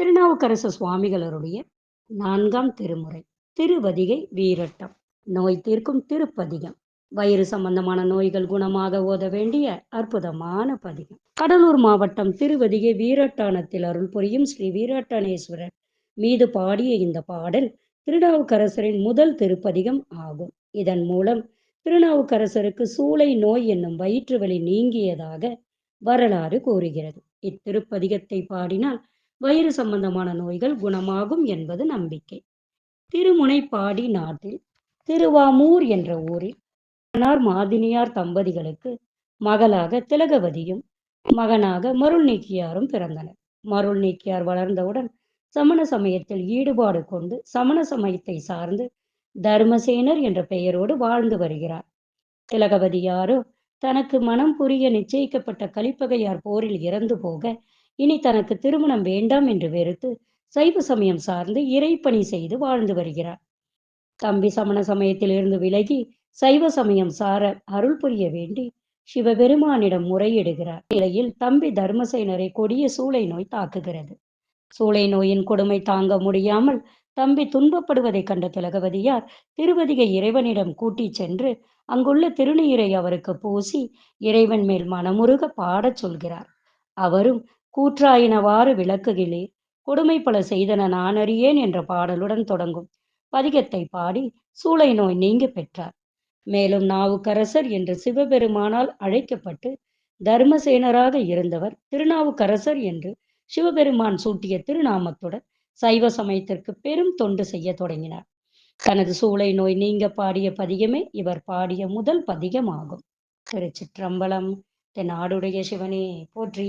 திருநாவுக்கரசு சுவாமிகளருடைய நான்காம் திருமுறை திருவதிகை வீரட்டம். நோய் தீர்க்கும் திருப்பதிகம். வயிறு சம்பந்தமான நோய்கள் குணமாக ஓத வேண்டிய அற்புதமான பதிகம். கடலூர் மாவட்டம் திருவதிகை வீரட்டானத்தில் அருள் புரியும் ஸ்ரீ வீரட்டானேஸ்வரர் மீது பாடிய இந்த பாடல் திருநாவுக்கரசரின் முதல் திருப்பதிகம் ஆகும். இதன் மூலம் திருநாவுக்கரசருக்கு சூளை நோய் என்னும் வயிற்று வலி நீங்கியதாக வரலாறு கூறுகிறது. இத்திருப்பதிகத்தை பாடினால் வயிறு சம்பந்தமான நோய்கள் குணமாகும் என்பது நம்பிக்கை. திருமுனைப்பாடி நாட்டில் திருவாமூர் என்ற ஊரில் மன்னார் மாதினியார் தம்பதிகளுக்கு மகளாக திலகவதியும் மகனாக மருள் நீக்கியாரும் பிறந்தனர். மருள் நீக்கியார் வளர்ந்தவுடன் சமண சமயத்தில் ஈடுபாடு கொண்டு சமண சமயத்தை சார்ந்து தர்மசேனர் என்ற பெயரோடு வாழ்ந்து வருகிறார். திலகவதியாரோ தனக்கு மனம் புரிய நிச்சயிக்கப்பட்ட கலிப்பகையார் போரில் இறந்து போக இனி தனக்கு திருமணம் வேண்டாம் என்று வெறுத்து சைவ சமயம் சார்ந்து இறைப்பணி செய்து வாழ்ந்து வருகிறார். தம்பி சமண சமயத்திலிருந்து விலகி சைவ சமயம் சார அருள் புரிய வேண்டி சிவபெருமானிடம் முறையிடுகிறார். நிலையில் தம்பி தர்மசேனரை கொடிய சூளை நோய் தாக்குகிறது. சூளை நோயின் கொடுமை தாங்க முடியாமல் தம்பி துன்பப்படுவதை கண்ட திலகவதியார் திருவதிகை இறைவனிடம் கூட்டிச் சென்று அங்குள்ள திருநீரை அவருக்கு பூசி இறைவன் மேல் மனமுருக பாடச் சொல்கிறார். அவரும் கூற்றாயினவாறு விளக்குகிலே கொடுமை பல செய்தன நான் அறியேன் என்ற பாடலுடன் தொடங்கும் பதிகத்தை பாடி சூளை நோய் நீங்க பெற்றார். மேலும் நாவுக்கரசர் என்று சிவபெருமானால் அழைக்கப்பட்டு தர்மசேனராக இருந்தவர் திருநாவுக்கரசர் என்று சிவபெருமான் சூட்டிய திருநாமத்துடன் சைவ சமயத்திற்கு பெரும் தொண்டு செய்ய தொடங்கினார். தனது சூளை நோய் நீங்க பாடிய பதிகமே இவர் பாடிய முதல் பதிகமாகும். திருச்சிற்றம்பலம் தென் ஆடுடைய சிவனே போற்றி.